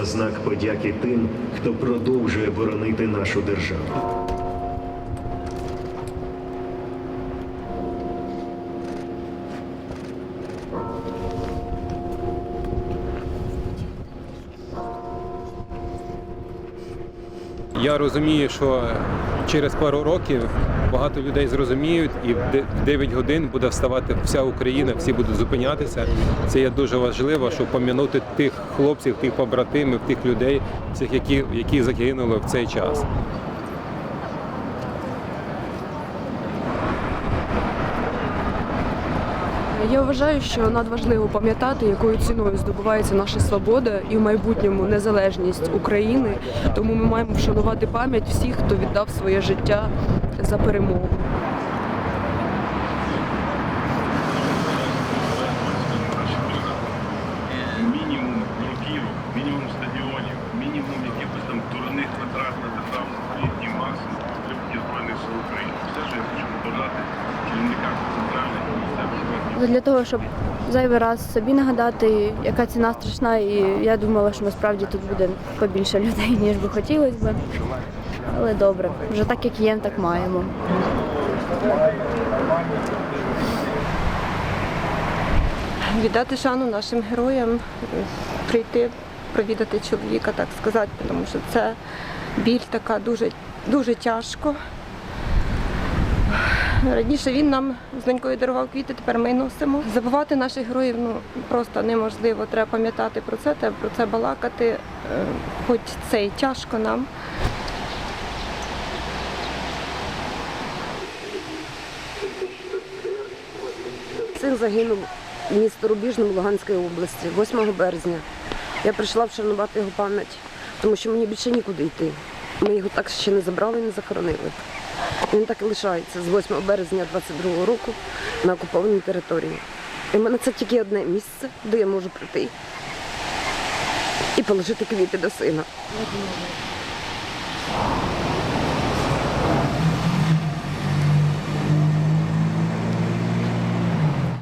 на знак подяки тим, хто продовжує боронити нашу державу. Я розумію, що через пару років багато людей зрозуміють, і в де- 9 годин буде вставати вся Україна, всі будуть зупинятися. Це є дуже важливо, щоб пам'ятати тих хлопців, тих побратимів, тих людей, цих, які, які загинули в цей час. Я вважаю, що надважливо пам'ятати, якою ціною здобувається наша свобода і в майбутньому незалежність України. Тому ми маємо вшанувати пам'ять всіх, хто віддав своє життя за перемогу. мінімум років, мінімум стадіонів, мінімум якихось там турних витрат на державну політні максимум підтримки Збройних сил України. Все, що я хочу побажати керівникам центральних місцевих. Для того, щоб зайвий раз собі нагадати, яка ціна страшна, і я думала, що насправді тут буде побільше людей, ніж би хотілося б. Але добре, вже так як є, так маємо. віддати шану нашим героям, прийти, провідати чоловіка, так сказати, тому що це біль така дуже, дуже тяжко. Раніше він нам з донькою дарував квіти, тепер ми носимо. Забувати наших героїв ну, просто неможливо. Треба пам'ятати про це, треба про це балакати, е, хоч це і тяжко нам. Син загинув в місто Рубіжному Луганської області 8 березня. Я прийшла вшанувати його пам'ять, тому що мені більше нікуди йти. Ми його так ще не забрали і не захоронили. Він так і лишається з 8 березня 22-го року на окупованій території. І в мене це тільки одне місце, де я можу прийти і положити квіти до сина.